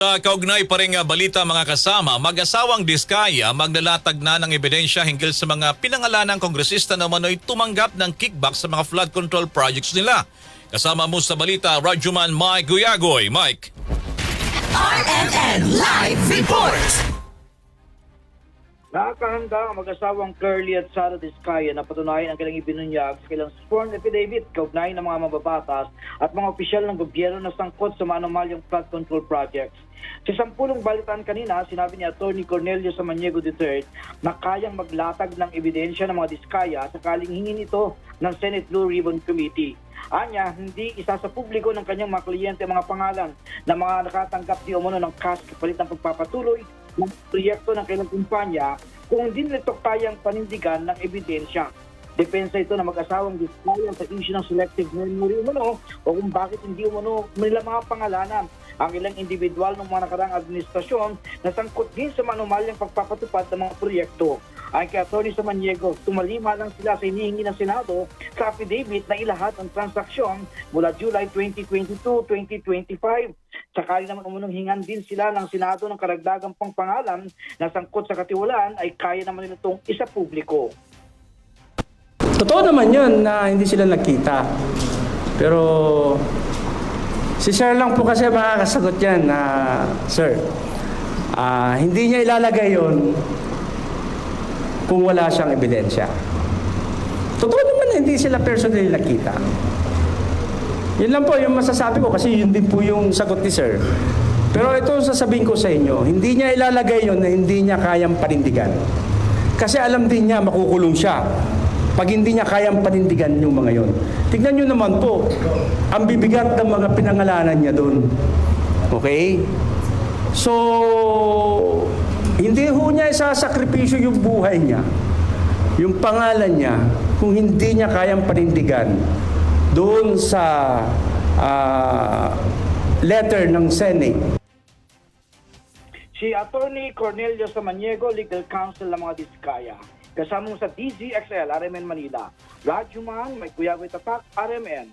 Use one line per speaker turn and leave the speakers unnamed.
Sa kaugnay pa rin balita mga kasama, mag-asawang Diskaya maglalatag na ng ebidensya hinggil sa mga pinangalanang kongresista na manoy tumanggap ng kickback sa mga flood control projects nila. Kasama mo sa balita, Rajuman Mike Guyagoy. Mike.
RMN Live Report!
Nakakahanda ang mag-asawang Curly at Sara Discaya na patunayan ang kanilang ibinunyag sa kanilang sworn affidavit kaugnay ng mga mababatas at mga opisyal ng gobyerno na sangkot sa manumalyang flood control projects. Sa sampulong balitaan kanina, sinabi ni Atty. Cornelio Samaniego III na kayang maglatag ng ebidensya ng mga Diskaya sakaling hingin ito ng Senate Blue Ribbon Committee. Anya, hindi isa sa publiko ng kanyang mga kliyente mga pangalan na mga nakatanggap di umano ng cash kapalit ng pagpapatuloy ng proyekto ng kailang kumpanya kung hindi nito kayang panindigan ng ebidensya. Depensa ito na mag-asawang displaya sa issue ng selective memory umano o kung bakit hindi umano nila mga pangalanan ang ilang individual ng mga nakarang administrasyon na sangkot din sa manumalyang pagpapatupad ng mga proyekto. Ay kay Atty. Samaniego, tumalima lang sila sa hinihingi ng Senado sa affidavit na ilahat ang transaksyon mula July 2022-2025. Sakali naman umunong hingan din sila ng Senado ng karagdagang pangpangalan na sangkot sa katiwalaan ay kaya naman nila itong isa publiko.
Totoo naman yun na hindi sila nagkita. Pero si Sir lang po kasi makakasagot yan na, Sir, ah, hindi niya ilalagay yon kung wala siyang ebidensya. Totoo naman na hindi sila personally nakita. Yun lang po yung masasabi ko kasi yun din po yung sagot ni Sir. Pero ito ang sasabihin ko sa inyo, hindi niya ilalagay yon na hindi niya kayang panindigan. Kasi alam din niya makukulong siya pag hindi niya kayang panindigan yung mga yon. Tignan niyo naman po, ang bibigat ng mga pinangalanan niya doon. Okay? So, hindi ho niya isasakripisyo yung buhay niya, yung pangalan niya, kung hindi niya kayang panindigan doon sa ah, letter ng Senate
Si Attorney Cornelio Samaniego, Legal Counsel ng mga Diskaya. Kasama mo sa DZXL, RMN Manila. Radyo Man, may Kuyagoy Tatak, RMN.